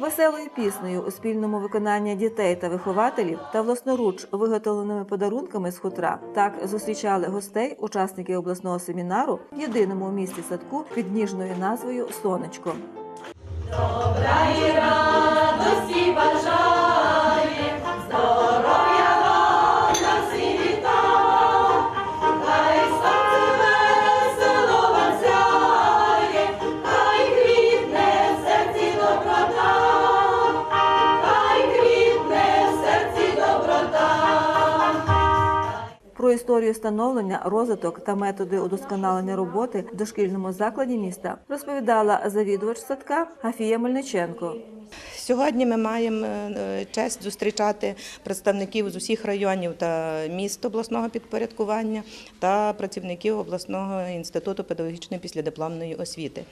Веселою піснею у спільному виконанні дітей та вихователів та власноруч виготовленими подарунками з хутра так зустрічали гостей, учасники обласного семінару в єдиному у місті садку під ніжною назвою Сонечко. Про історію становлення, розвиток та методи удосконалення роботи в дошкільному закладі міста розповідала завідувач садка Гафія Мельниченко. Сьогодні ми маємо е, честь зустрічати представників з усіх районів та міст обласного підпорядкування та працівників обласного інституту педагогічної післядипломної освіти.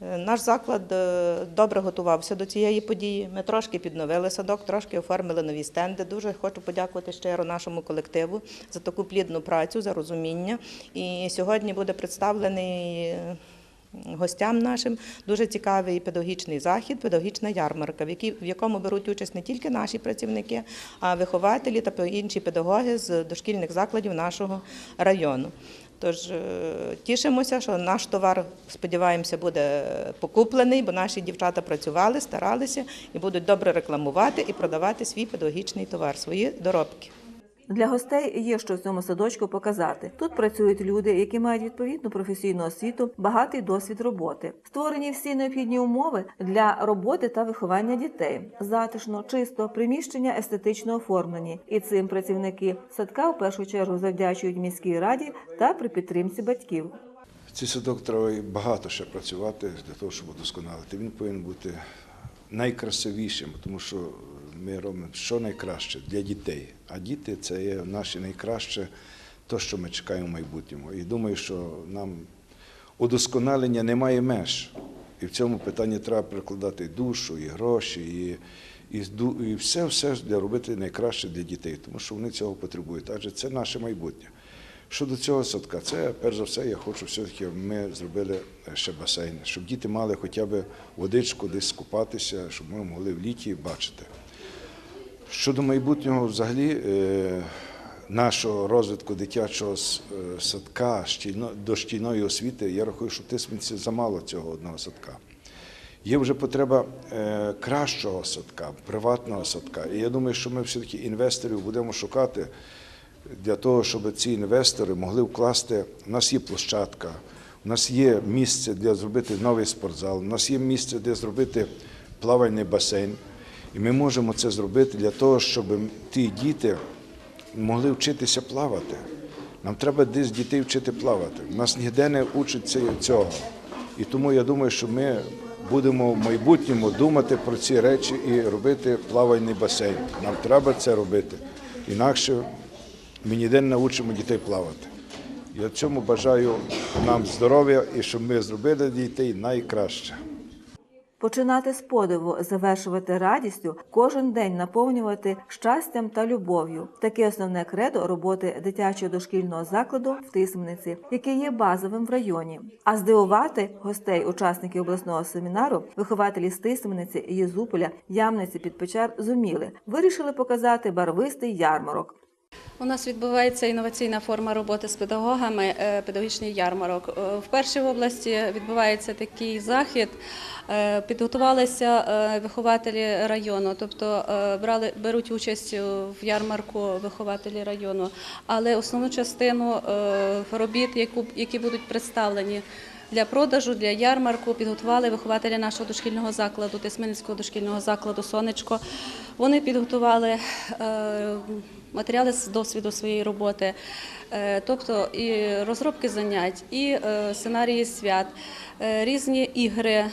Е, Наш заклад е, добре готувався до цієї події. Ми трошки підновили садок, трошки оформили нові стенди. Дуже хочу подякувати щиро нашому колективу за таку плідну працю, за розуміння. І сьогодні буде представлений е, гостям нашим дуже цікавий педагогічний захід, педагогічна ярмарка, в, якому беруть участь не тільки наші працівники, а вихователі та інші педагоги з дошкільних закладів нашого району. Тож е, тішимося, що наш товар, сподіваємося, буде покуплений, бо наші дівчата працювали, старалися і будуть добре рекламувати і продавати свій педагогічний товар, свої доробки. Для гостей є що в цьому садочку показати. Тут працюють люди, які мають відповідну професійну освіту, багатий досвід роботи. Створені всі необхідні умови для роботи та виховання дітей. Затишно, чисто, приміщення естетично оформлені. І цим працівники садка в першу чергу завдячують міській раді та при підтримці батьків. Цей садок треба багато ще працювати для того, щоб удосконалити. Він повинен бути найкрасивішим, тому що ми робимо що найкраще для дітей. А діти це є наше найкраще, те, що ми чекаємо в майбутньому. І думаю, що нам удосконалення немає меж. І в цьому питанні треба прикладати душу, і гроші, і, і, і все, все для робити найкраще для дітей, тому що вони цього потребують. Адже це наше майбутнє. Щодо цього садка, це перш за все, я хочу все-таки, ми зробили ще басейн, щоб діти мали хоча б водичку десь купатися, щоб ми могли в літі бачити. Щодо майбутнього, взагалі, е, нашого розвитку дитячого е, садка, щільно- дошкільної освіти, я рахую, що в Тисменці замало цього одного садка. Є вже потреба е, кращого садка, приватного садка. І я думаю, що ми все-таки інвесторів будемо шукати для того, щоб ці інвестори могли вкласти. У нас є площадка, у нас є місце для зробити новий спортзал, у нас є місце, де зробити плавальний басейн. І ми можемо це зробити для того, щоб ті діти могли вчитися плавати. Нам треба десь дітей вчити плавати. У нас ніде не учать цього. І тому я думаю, що ми будемо в майбутньому думати про ці речі і робити плавальний басейн. Нам треба це робити. Інакше ми ніде не навчимо дітей плавати. Я цьому бажаю нам здоров'я і щоб ми зробили дітей найкраще. Починати з подиву, завершувати радістю, кожен день наповнювати щастям та любов'ю. Таке основне кредо роботи дитячого дошкільного закладу в Тисмениці, який є базовим в районі. А здивувати гостей, учасників обласного семінару, вихователі з Тисмениці, Єзуполя, Ямниці, Підпечер зуміли. Вирішили показати барвистий ярмарок. У нас відбувається інноваційна форма роботи з педагогами, е, педагогічний ярмарок. Е, в області відбувається такий захід. Е, Підготувалися вихователі району, тобто брали беруть участь в ярмарку вихователі району, але основну частину робіт, які будуть представлені. Для продажу, для ярмарку підготували вихователі нашого дошкільного закладу, Тисменницького дошкільного закладу Сонечко. Вони підготували е, матеріали з досвіду своєї роботи, е, тобто і розробки занять, і е, сценарії свят, різні ігри.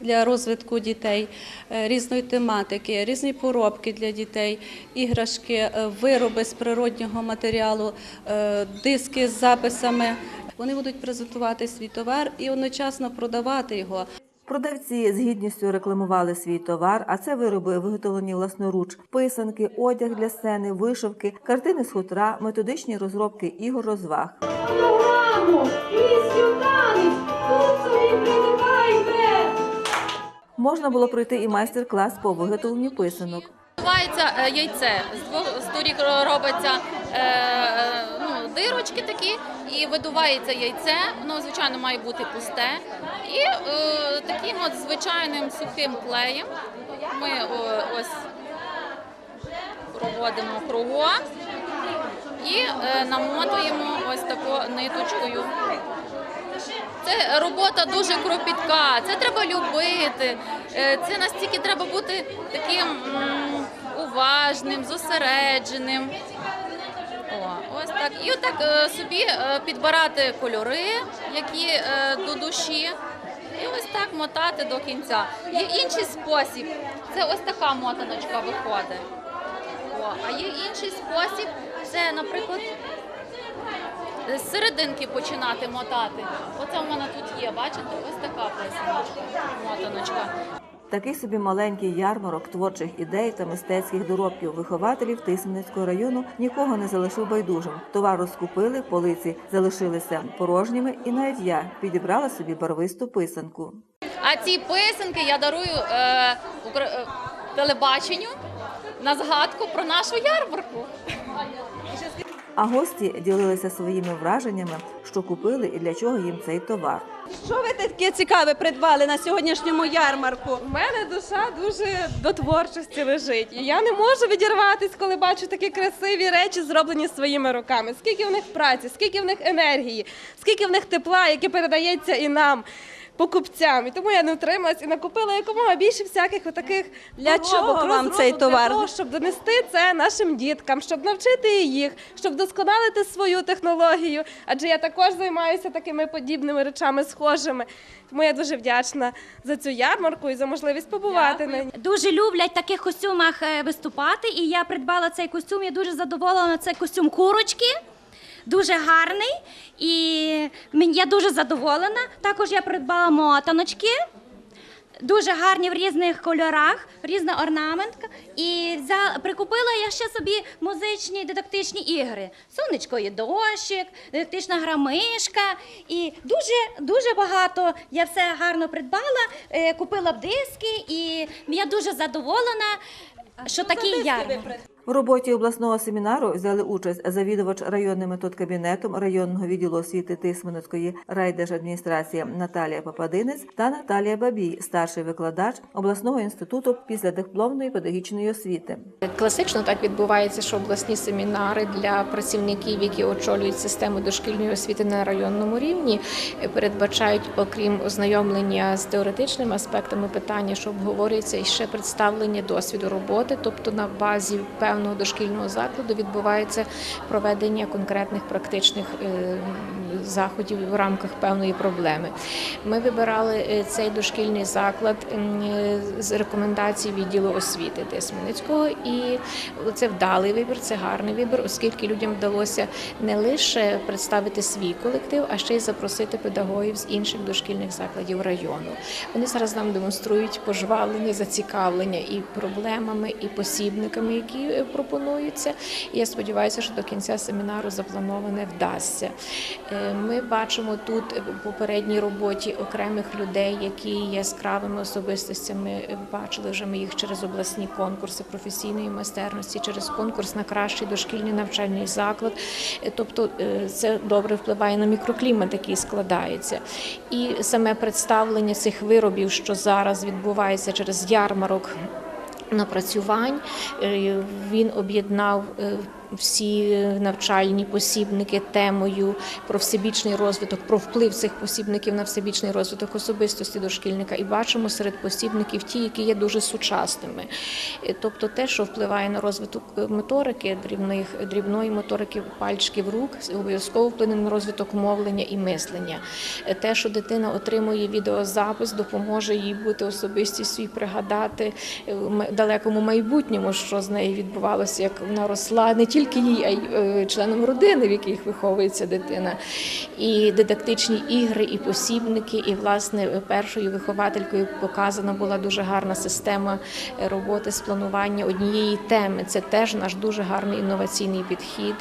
Для розвитку дітей різної тематики, різні поробки для дітей, іграшки, вироби з природнього матеріалу, диски з записами. Вони будуть презентувати свій товар і одночасно продавати його. Продавці з гідністю рекламували свій товар, а це вироби виготовлені власноруч, писанки, одяг для сцени, вишивки, картини з хутра, методичні розробки ігор розваг. Можна було пройти і майстер-клас по виготовленню писанок. Відбувається е, яйце. З двох сторін робиться е, е, дирочки такі, і видувається яйце. Воно, звичайно, має бути пусте. І е, таким от звичайним сухим клеєм ми о, ось проводимо кругом і е, намотуємо ось такою ниточкою. Це робота дуже кропітка, це треба любити. е, Це настільки треба бути таким уважним, зосередженим. Так. І отак е, собі е, підбирати кольори, які е, до душі. І ось так мотати до кінця. Є інший спосіб. Це ось така мотаночка виходить. О, а є інший спосіб. Це, наприклад, з серединки починати мотати. Оце в мене тут є, бачите? Ось така мотаночка. Такий собі маленький ярмарок творчих ідей та мистецьких доробків вихователів Тисменницького району нікого не залишив байдужим. Товар розкупили, полиці залишилися порожніми, і навіть я підібрала собі барвисту писанку. А ці писанки я дарую е, е, телебаченню на згадку про нашу ярмарку. А гості ділилися своїми враженнями, що купили і для чого їм цей товар. Що ви таке цікаве придбали на сьогоднішньому ярмарку? У мене душа дуже до творчості лежить. І я не можу відірватися, коли бачу такі красиві речі, зроблені своїми руками. Скільки в них праці, скільки в них енергії, скільки в них тепла, яке передається і нам. Покупцям, і тому я не втрималась і накупила якомога більше всяких отаких Для чого вам цей товар? Для того, щоб донести це нашим діткам, щоб навчити їх, щоб вдосконалити свою технологію. Адже я також займаюся такими подібними речами схожими. Тому я дуже вдячна за цю ярмарку і за можливість побувати на ній. дуже люблять в таких костюмах е, виступати. І я придбала цей костюм. Я дуже задоволена. Це костюм курочки. Дуже гарний, і я дуже задоволена. Також я придбала мотаночки, дуже гарні в різних кольорах, різна орнаментка. І взяла, прикупила я ще собі музичні дидактичні ігри. Сонечко і дощик, дидактична грамишка. І дуже дуже багато я все гарно придбала. Е, Купила б диски, і я дуже задоволена, що такий ярмарок. У роботі обласного семінару взяли участь завідувач районним методкабінетом районного відділу освіти Тисменецької райдержадміністрації Наталія Попадинець та Наталія Бабій, старший викладач обласного інституту післядипломної педагогічної освіти. Класично так відбувається, що обласні семінари для працівників, які очолюють систему дошкільної освіти на районному рівні, передбачають, окрім ознайомлення з теоретичними аспектами питання, що обговорюється і ще представлення досвіду роботи, тобто на базі певного дошкільного закладу відбувається проведення конкретних практичних е, заходів в рамках певної проблеми. Ми вибирали е, цей дошкільний заклад е, з рекомендацій відділу освіти Тисменницького, і це вдалий вибір, це гарний вибір, оскільки людям вдалося не лише представити свій колектив, а ще й запросити педагогів з інших дошкільних закладів району. Вони зараз нам демонструють пожвавлення, зацікавлення і проблемами, і посібниками, які пропонуються. І я сподіваюся, що до кінця семінару заплановане вдасться. Е, Ми бачимо тут попередній роботі окремих людей, які яскравими особистостями. Е, Бачили вже ми їх через обласні конкурси професійної майстерності, через конкурс на кращий дошкільний навчальний заклад. Е, Тобто це добре впливає на мікроклімат, який складається. І саме представлення цих виробів, що зараз відбувається через ярмарок напрацювань. Е, Він об'єднав е, всі навчальні посібники темою про всебічний розвиток, про вплив цих посібників на всебічний розвиток особистості дошкільника. І бачимо серед посібників ті, які є дуже сучасними. Е, Тобто те, що впливає на розвиток е, моторики, дрібних, дрібної моторики пальчиків рук, обов'язково вплине на розвиток мовлення і мислення. Е, Те, що дитина отримує відеозапис, допоможе їй бути особистістю і пригадати в далекому майбутньому, що з нею відбувалося, як вона росла не тільки тільки їй, а й е, членам родини, в яких виховується дитина. І дидактичні ігри, і посібники, і власне першою вихователькою показана була дуже гарна система е, роботи з планування однієї теми. Це теж наш дуже гарний інноваційний підхід,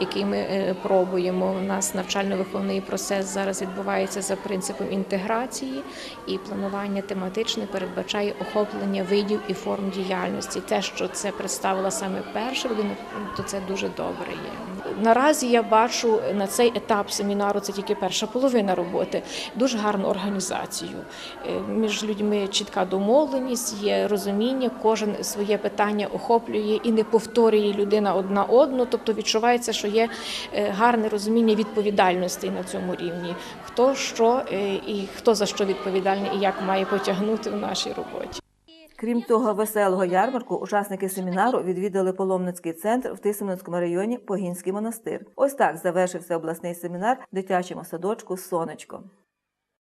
який ми е, пробуємо. У нас навчально-виховний процес зараз відбувається за принципом інтеграції, і планування тематичне передбачає охоплення видів і форм діяльності. Те, що це представила саме перша людина, то це дуже добре є. Наразі я бачу на цей етап семінару, це тільки перша половина роботи, дуже гарну організацію. Е, Між людьми чітка домовленість, є розуміння, кожен своє питання охоплює і не повторює людина одна одну. Тобто відчувається, що є е, гарне розуміння відповідальності на цьому рівні. Хто що е, і хто за що відповідальний, і як має потягнути в нашій роботі. Крім того, веселого ярмарку учасники семінару відвідали паломницький центр в Тисменському районі Погінський монастир. Ось так завершився обласний семінар дитячому садочку Сонечко.